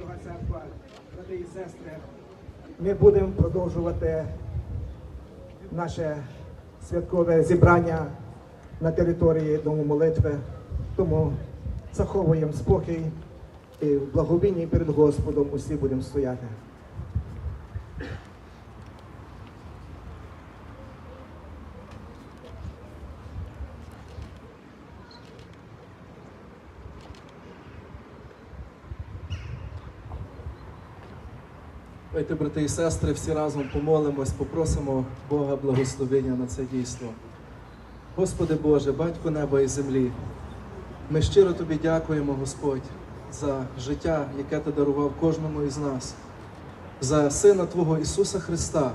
Дорога церква, брати і сестри, ми будемо продовжувати наше святкове зібрання на території Дому молитви. Тому заховуємо спокій і в благовінні перед Господом усі будемо стояти. Давайте, брати і сестри, всі разом помолимось, попросимо Бога благословення на це дійство. Господи Боже, Батько неба і землі, ми щиро Тобі дякуємо, Господь, за життя, яке Ти дарував кожному із нас, за Сина Твого Ісуса Христа,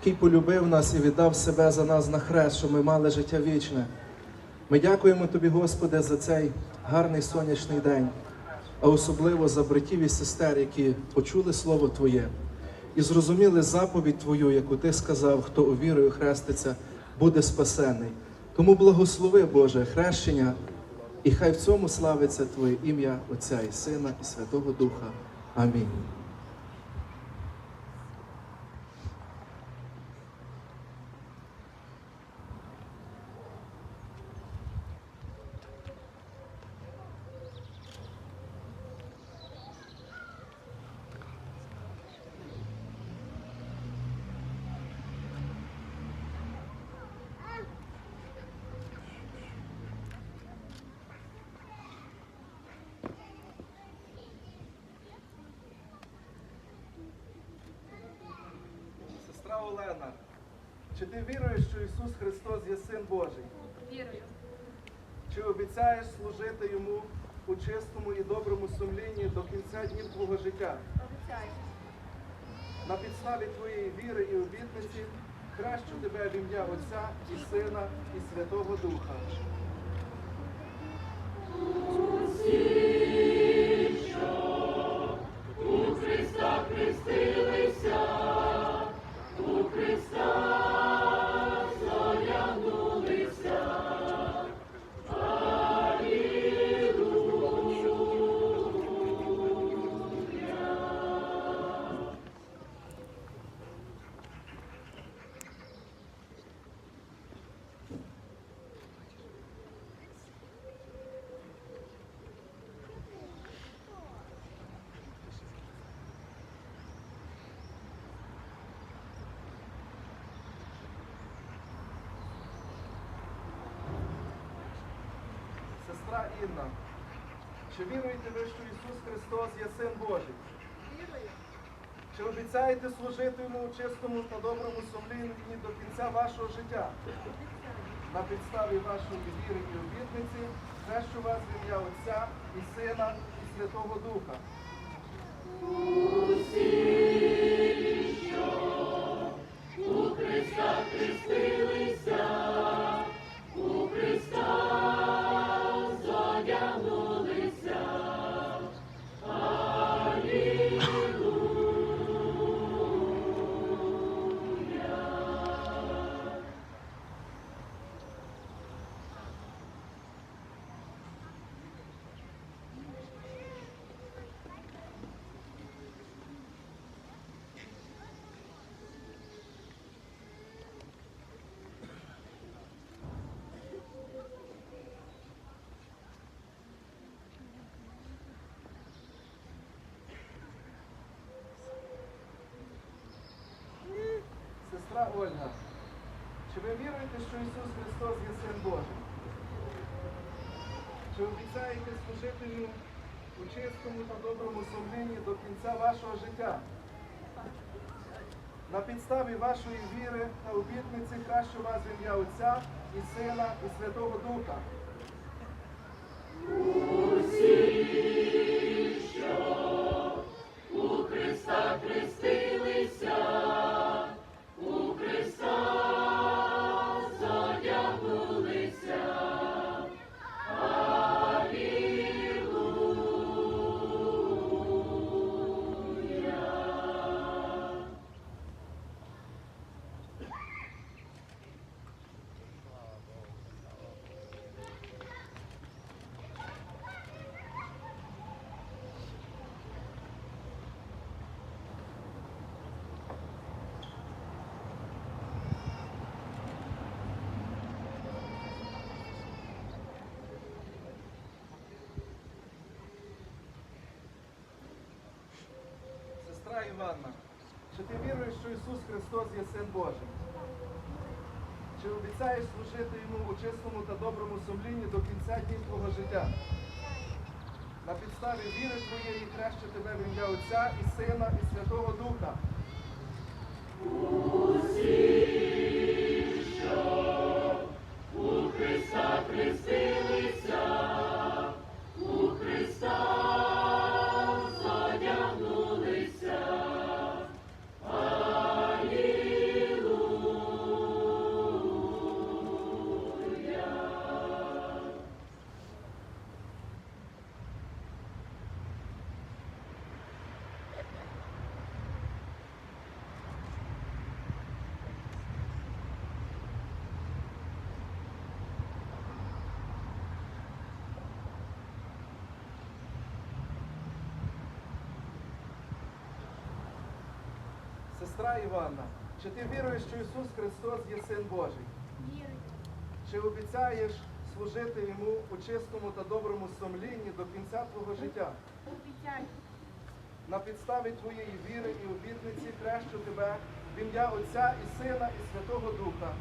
який полюбив нас і віддав себе за нас на хрест, щоб ми мали життя вічне. Ми дякуємо Тобі, Господи, за цей гарний сонячний день, а особливо за братів і сестер, які почули Слово Твоє і зрозуміли заповідь Твою, яку Ти сказав, хто увірою хреститься, буде спасений. Тому благослови, Боже, хрещення, і хай в цьому славиться Твоє ім'я Отця і Сина, і Святого Духа. Амінь. Сестра Олена, чи ти віруєш, що Ісус Христос є Син Божий? Вірую. Чи обіцяєш служити Йому у чистому і доброму сумлінні до кінця днів твого життя? Обіцяю. На підставі твоєї віри і обітниці хрещу тебе в ім'я Отця і Сина і Святого Духа. Сестра Інна, чи віруєте ви, що Ісус Христос є Син Божий? Вірую. Чи обіцяєте служити йому у чистому та доброму сумлінні до кінця вашого життя? На підставі вашої віри і обітниці хрещу вас в ім'я Отця і Сина і Святого Духа. Ольга, чи ви віруєте, що Ісус Христос є Син Божий? Чи обіцяєте служити йому у чистому та доброму сумлінні до кінця вашого життя? На підставі вашої віри та обітниці краще вас ім'я Отця і Сина і Святого Духа. Чи ти віруєш, що Ісус Христос є Син Божий? Чи обіцяєш служити йому у чистому та доброму сумлінні до кінця днів твого життя? На підставі віри твоєї хрещу тебе в ім'я Отця і Сина і Святого Духа. Сестра Іванна, чи ти віруєш, що Ісус Христос є Син Божий? Вірую. Чи обіцяєш служити йому у чистому та доброму сумлінні до кінця твого життя? Обіцяю. На підставі твоєї віри і обітниці хрещу тебе в ім'я Отця і Сина і Святого Духа.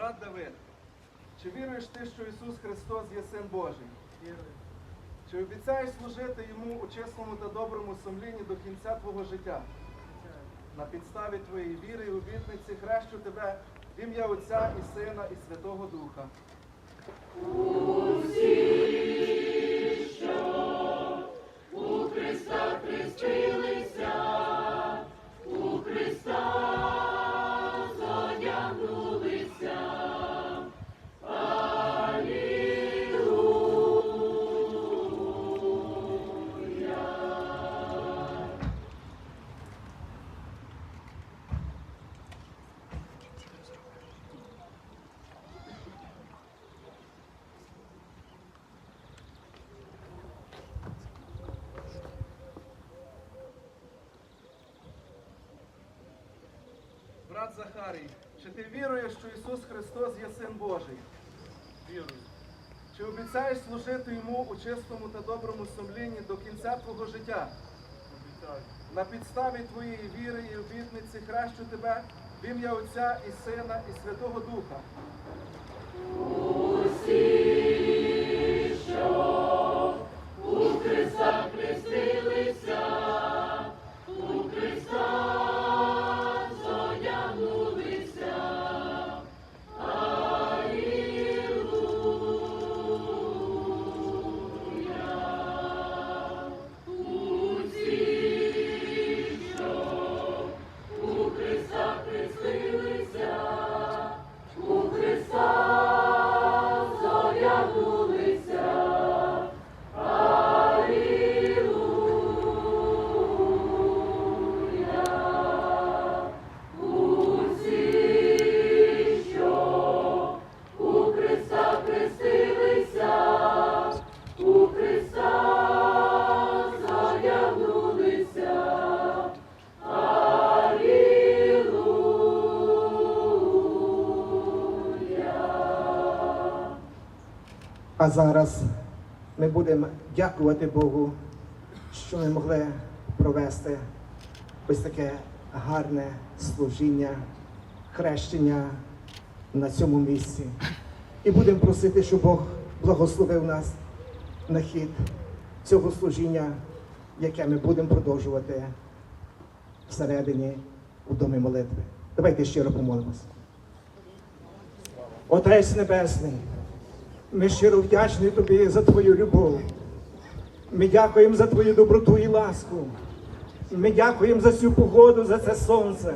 Брат Давид, чи віруєш ти, що Ісус Христос є Син Божий? Вірую. Чи обіцяєш служити йому у чесному та доброму сумлінні до кінця твого життя? На підставі твоєї віри і обітниці хрещу тебе в ім'я Отця і Сина і Святого Духа. Брат Захарій, чи ти віруєш, що Ісус Христос є Син Божий? Вірую. Чи обіцяєш служити йому у чистому та доброму сумлінні до кінця твого життя? Обіцяю. На підставі твоєї віри і обітниці хрещу тебе в ім'я Отця і Сина і Святого Духа. А зараз ми будемо дякувати Богу, що ми могли провести ось таке гарне служіння, хрещення на цьому місці. І будемо просити, щоб Бог благословив нас на хід цього служіння, яке ми будемо продовжувати всередині у домі молитви. Давайте щиро помолимося. Отець Небесний, ми щиро вдячні Тобі за Твою любов. Ми дякуємо за Твою доброту і ласку. Ми дякуємо за цю погоду, за це сонце.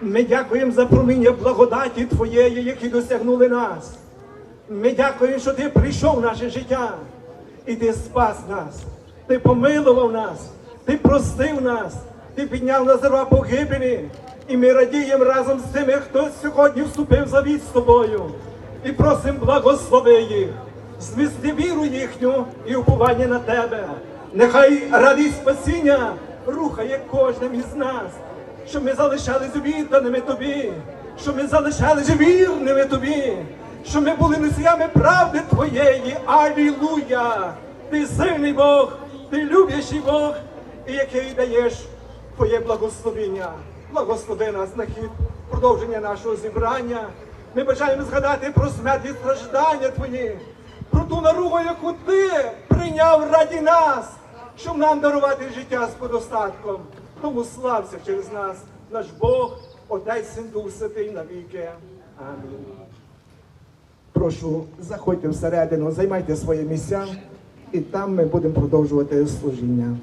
Ми дякуємо за проміння благодаті Твоєї, які досягнули нас. Ми дякуємо, що Ти прийшов в наше життя і Ти спас нас. Ти помилував нас, Ти простив нас, Ти підняв нас з рва погибелі. І ми радіємо разом з тими, хто сьогодні вступив в завіт з тобою. І просимо благослови їх, змісти віру їхню і уповання на тебе. Нехай радість спасіння рухає кожним із нас, щоб ми залишались відданими тобі, щоб ми залишались вірними тобі, щоб ми були носіями правди Твоєї. Алілуя! Ти сильний Бог, ти люблячий Бог, і який даєш Твоє благословення. Благослови нас на хід продовження нашого зібрання. Ми бажаємо згадати про смерть і страждання Твої, про ту наругу, яку Ти прийняв раді нас, щоб нам дарувати життя з подостатком. Тому слався через нас, наш Бог, Отець Син Дух Святий навіки. Амінь. Прошу, заходьте всередину, займайте свої місця, і там ми будемо продовжувати служіння.